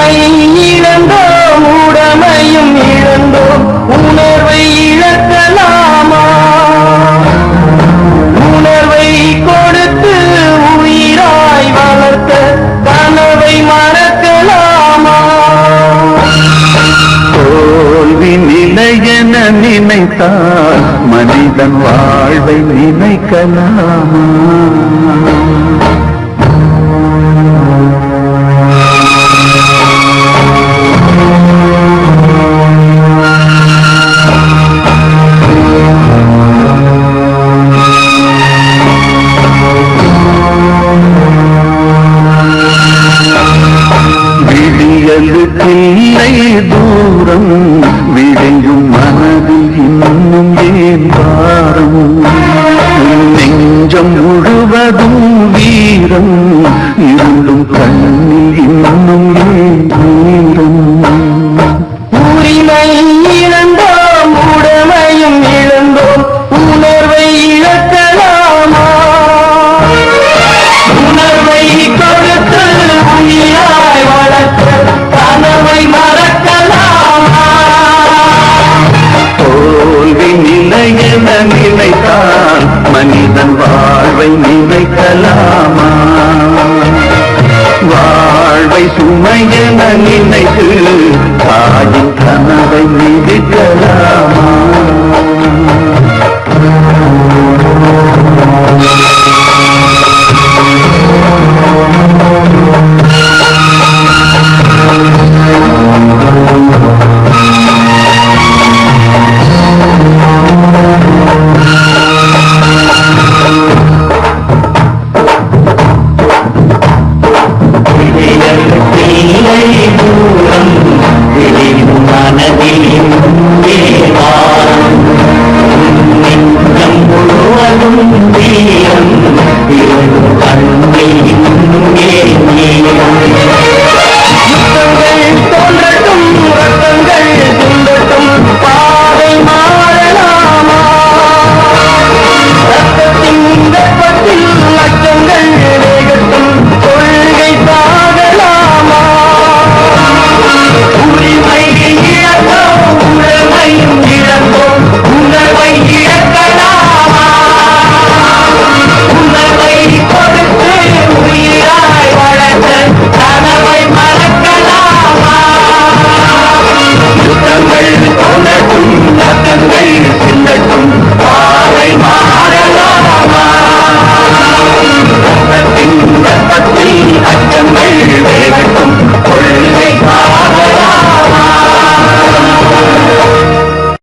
உண்மை இழந்தோம் உடமையும் இழந்தோம். உணர்வை இழக்கலாமா? உணர்வை கொடுத்து உயிராய் வளர்த்த கனவை மறக்கலாமா? தோல்வி நிலையென நினைத்தால் மனிதன் வாழ்வை நினைக்கலாமா? விடியலுக்கில்லை தூரம் விடையும் மனதில் இன்னும் ஏன் பாரம் நெஞ்சம் முழுவதும் வீரம் இருந்தும் கண்ணில் இன்னும் ஏன் வாழ்வை நினைக்கலாமா? வாழ்வை சுமையென நினைத்து தாயின் கனவை மிதிக்கலாமா இல்லை தூரம் மனதில் இங்கே